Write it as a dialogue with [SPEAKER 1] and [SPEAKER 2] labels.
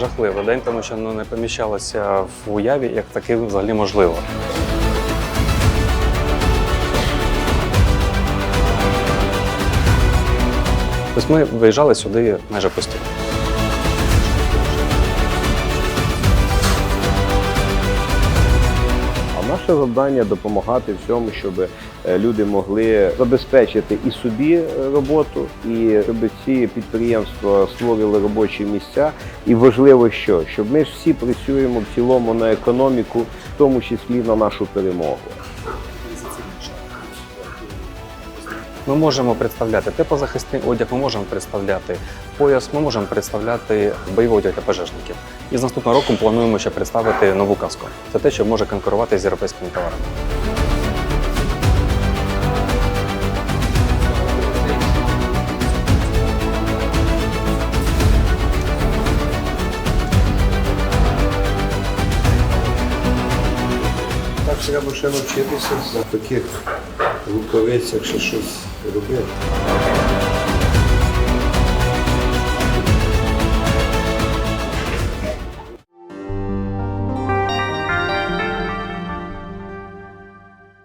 [SPEAKER 1] жахливий день, тому що ну, не поміщалося в уяві, як таке взагалі можливо. Тобто ми виїжджали сюди майже постійно.
[SPEAKER 2] Наше завдання допомагати всьому, щоб е, люди могли забезпечити і собі е, роботу, і щоб ці підприємства створили робочі місця. І важливо, що щоб ми ж всі працюємо в цілому на економіку, в тому числі на нашу перемогу.
[SPEAKER 1] Ми можемо представляти теплозахисний одяг, ми можемо представляти пояс, ми можемо представляти бойовий одяг для пожежників. І з наступного року плануємо ще представити нову каску. Це те, що може конкурувати з європейськими товарами.
[SPEAKER 3] Так треба ще навчитися на таких рукавицях ще щось It'll be good.